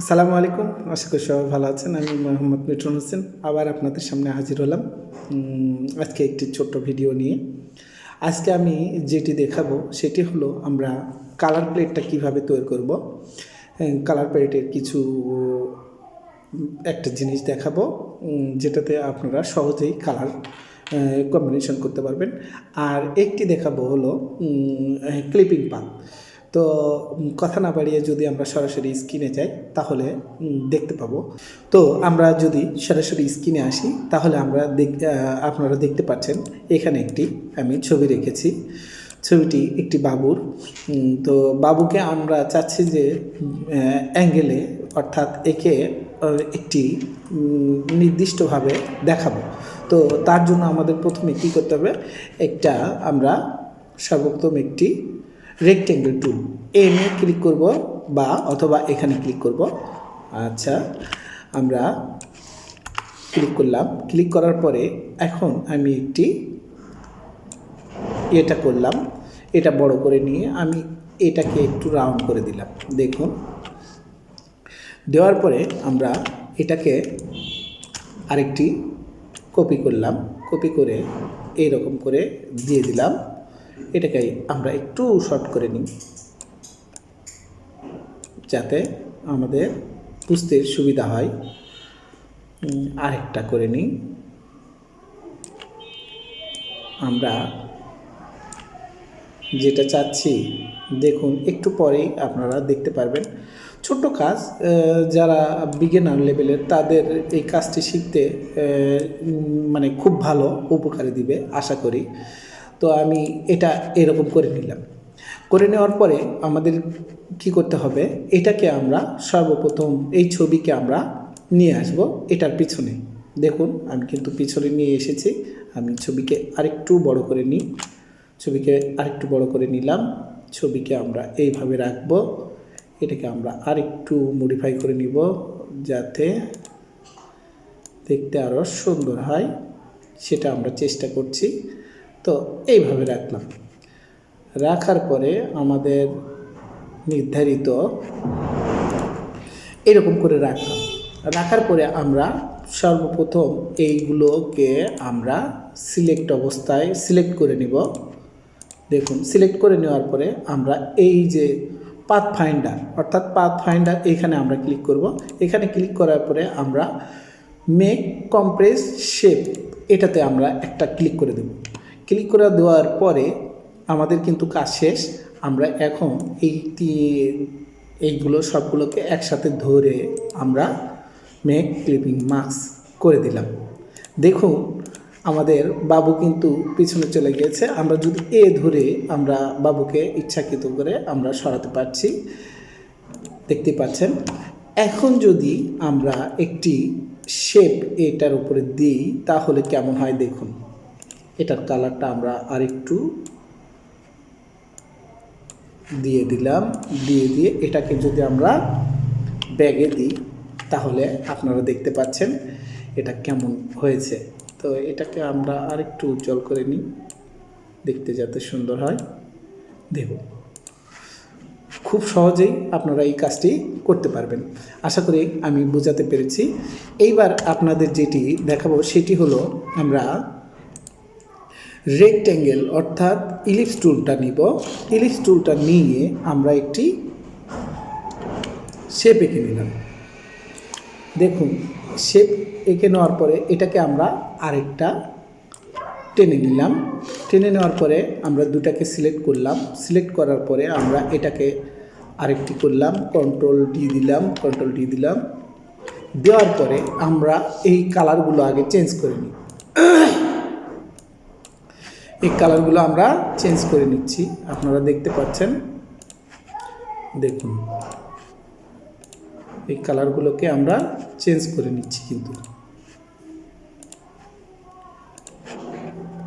আসসালামু আলাইকুম। আশা করি সবাই ভালো আছেন। আমি মোহাম্মদ মিটন হোসেন। আবার আপনাদের সামনে হাজির হলাম। আজকে একটি ছোট্ট ভিডিও নিয়ে। আজকে আমি যেটি দেখাবো, সেটি হলো আমরা কালার প্লেটটা কীভাবে তৈরি করব। কালার প্লেটের কিছু, একটা জিনিস দেখাবো যেটাতে আপনারা সহজেই কালার কম্বিনেশন করতে পারবেন। আর একটি দেখাবো হলো ক্লিপিং পাত। তো কথা না বাড়িয়ে যদি আমরা সরাসরি স্ক্রিনে যাই, তাহলে দেখতে পাবো। তো, আমরা যদি সরাসরি স্ক্রিনে আসি, তাহলে আমরা দেখ আপনারা দেখতে পাচ্ছেন, এখানে একটি আমি ছবি রেখেছি। ছবিটি একটি বাবুর। তো, বাবুকে আমরা চাচ্ছি যে অ্যাঙ্গেলে, অর্থাৎ একে একটি নির্দিষ্টভাবে দেখাবো। তো, তার জন্য আমাদের প্রথমে কী করতে হবে? একটা, আমরা সর্বোত্তম একটি রেক্টেঙ্গেল টুল এনে ক্লিক করব বা অথবা এখানে ক্লিক করব। আচ্ছা আমরা ক্লিক করলাম। ক্লিক করার পরে এখন আমি একটি এটা করলাম। এটা বড় করে নিয়ে আমি এটাকে একটু রাউন্ড করে দিলাম। দেখুন। দেওয়ার পরে আমরা এটাকে আরেকটি কপি করলাম। কপি করে এই রকম করে দিয়ে দিলাম। এটাকে আমরা একটু শর্ট করে নিই। যাতে আমাদের বুঝতে সুবিধা হয়। আরেকটা করে নিই। আমরা যেটা চাচ্ছি, দেখুন, একটু পরেই আপনারা দেখতে পারবেন। ছোট্ট কাজ যারা বিগিনার লেভেলের তাদের এই কাজটি শিখতে মানে খুব ভালো উপকারে দিবে, আশা করি। তো আমি এটা এরকম করে নিলাম। করে নেওয়ার পরে আমাদের কি করতে হবে? এটাকে আমরা সর্বপ্রথম এই ছবিকে আমরা নিয়ে আসব এটার পিছনে। দেখুন, আমি কিন্তু পিছনে নিয়ে এসেছি। আমি ছবিকে আরেকটু বড় করে নিই। ছবিকে আরেকটু বড় করে নিলাম। ছবিকে আমরা এইভাবে রাখব। এটাকে আমরা আরেকটু মডিফাই করে নিব যাতে দেখতে আরও সুন্দর হয়। সেটা আমরা চেষ্টা করছি। তো এইভাবে রাখলাম। রাখার পরে আমাদের নির্ধারিত এরকম করে রাখলাম। রাখার পরে আমরা সর্বপ্রথম এইগুলোকে আমরা সিলেক্ট অবস্থায় সিলেক্ট করে নিব। দেখুন সিলেক্ট করে নেওয়ার পরে আমরা এই যে পাথ ফাইন্ডার অর্থাৎ পাথ ফাইন্ডার এখানে আমরা ক্লিক করব। এখানে ক্লিক করার পরে আমরা মেক কম্প্রেস শেপ এটাতে আমরা একটা ক্লিক করে দেব। ক্লিক করে দেওয়ার পরে আমাদের কিন্তু কাজ শেষ। আমরা এখন এই এইগুলো সবগুলোকে একসাথে ধরে আমরা মেক ক্লিপিং মাস্ক করে দিলাম। দেখুন, আমাদের বাবু কিন্তু পিছনে চলে গিয়েছে। আমরা যদি এ ধরে আমরা বাবুকে ইচ্ছাকৃত করে আমরা সরাতে পারছি। দেখতে পাচ্ছেন, এখন যদি আমরা একটি শেপ এটার উপরে দিই, তাহলে কেমন হয় দেখুন। এটার কালারটা আমরা আরেকটু দিয়ে দিলাম, দিয়ে দিয়ে এটাকে যদি আমরা ব্যাগে দিই, তাহলে আপনারা দেখতে পাচ্ছেন এটা কেমন হয়েছে। তো এটাকে আমরা আরেকটু উজ্জ্বল করে নিই, দেখতে যাতে সুন্দর হয়। দেব খুব সহজেই আপনারা এই কাজটি করতে পারবেন। আশা করি আমি বোঝাতে পেরেছি। এইবার আপনাদের যেটি দেখাবো, সেটি হলো আমরা রেক্ট্যাঙ্গেল অর্থাৎ ইলিপস টুলটা নিব। ইলিপস টুলটা নিয়ে আমরা একটি শেপ এঁকে নিলাম। দেখুন শেপ এঁকে নেওয়ার পরে এটাকে আমরা আরেকটা টেনে নিলাম। টেনে নেওয়ার পরে আমরা দুটাকে সিলেক্ট করলাম। সিলেক্ট করার পরে আমরা এটাকে আরেকটি করলাম। কন্ট্রোল ডি দিলাম কন্ট্রোল ডি দিলাম। দেওয়ার পরে আমরা এই কালারগুলো আগে চেঞ্জ করে নিই। এই কালারগুলো আমরা চেঞ্জ করে নিচ্ছি। আপনারা দেখতে পাচ্ছেন। দেখুন। এই কালারগুলোকে আমরা চেঞ্জ করে নিচ্ছি কিন্তু।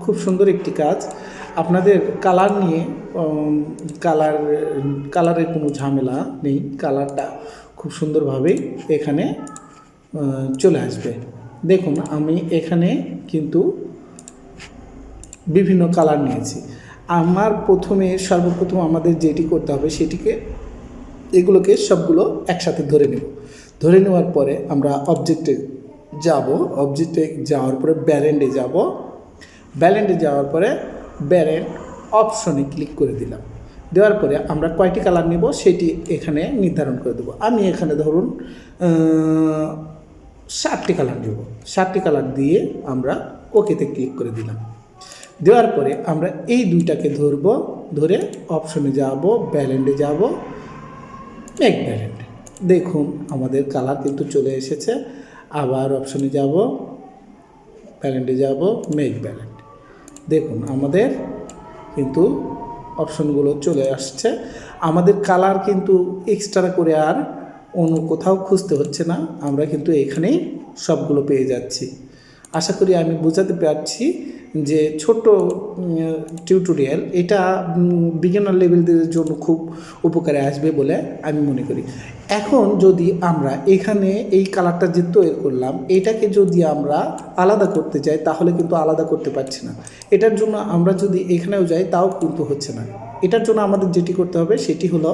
খুব সুন্দর একটি কাজ। আপনাদের কালার নিয়ে কালার, কালারের কোনো ঝামেলা নেই। কালারটা খুব সুন্দরভাবেই এখানে চলে আসবে। দেখুন, আমি এখানে কিন্তু বিভিন্ন কালার নিয়েছি। আমার প্রথমে সর্বপ্রথম আমাদের যেটি করতে হবে সেটিকে এগুলোকে সবগুলো একসাথে ধরে নেব। ধরে নেওয়ার পরে আমরা অবজেক্টে যাব। অবজেক্টে যাওয়ার পরে ব্যারেন্ডে যাব। ব্যারেন্ডে যাওয়ার পরে ব্যারেন্ড অপশনে ক্লিক করে দিলাম। দেওয়ার পরে আমরা কয়টি কালার নেব সেটি এখানে নির্ধারণ করে দেবো। আমি এখানে ধরুন সাতটি কালার নেব। সাতটি কালার দিয়ে আমরা ওকেতে ক্লিক করে দিলাম। দেওয়ার পরে আমরা এই দুইটাকে ধরব, ধরে অপশনে যাব ব্যালেন্ডে যাব মেক ব্যালেন্ড দেখুন, আমাদের কালার কিন্তু চলে এসেছে। আবার অপশনে যাব ব্যালেন্ডে যাব মেক ব্যালেন্ড দেখুন, আমাদের কিন্তু অপশনগুলো চলে আসছে। আমাদের কালার কিন্তু এক্সট্রা করে আর অন্য কোথাও খুঁজতে হচ্ছে না। আমরা কিন্তু এখানেই সবগুলো পেয়ে যাচ্ছি। আশা করি আমি বোঝাতে পারছি যে ছোট্ট টিউটোরিয়াল এটা বিজ্ঞানার লেভেলদের জন্য খুব উপকারে আসবে বলে আমি মনে করি। এখন যদি আমরা এখানে এই কালারটা যে তৈরি করলাম, এটাকে যদি আমরা আলাদা করতে যাই, তাহলে কিন্তু আলাদা করতে পারছি না। এটার জন্য আমরা যদি এখানেও যাই, তাও কিন্তু হচ্ছে না। এটার জন্য আমাদের যেটি করতে হবে, সেটি হলো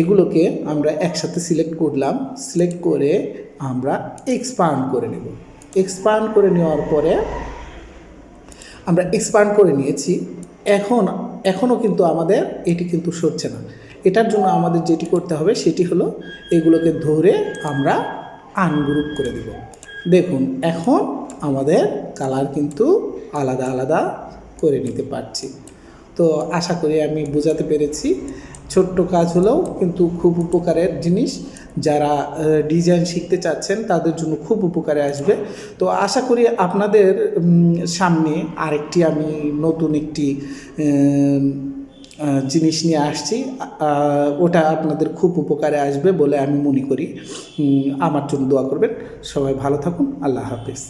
এগুলোকে আমরা একসাথে সিলেক্ট করলাম। সিলেক্ট করে আমরা এক্সপান্ড করে নেব। এক্সপান্ড করে নেওয়ার পরে আমরা এক্সপান্ড করে নিয়েছি। এখন, এখনও কিন্তু আমাদের এটি কিন্তু সরছে না। এটার জন্য আমাদের যেটি করতে হবে সেটি হলো এগুলোকে ধরে আমরা আনগ্রুপ করে দেব। দেখুন, এখন আমাদের কালার কিন্তু আলাদা আলাদা করে নিতে পারছি। তো আশা করি আমি বোঝাতে পেরেছি। ছোট্ট কাজ হলেও কিন্তু খুব উপকারের জিনিস। যারা ডিজাইন শিখতে চাচ্ছেন, তাদের জন্য খুব উপকারে আসবে। তো আশা করি আপনাদের সামনে আরেকটি আমি নতুন একটি জিনিস নিয়ে আসছি। ওটা আপনাদের খুব উপকারে আসবে বলে আমি মনে করি। আমার জন্য দোয়া করবেন। সবাই ভালো থাকুন। আল্লাহ হাফেজ।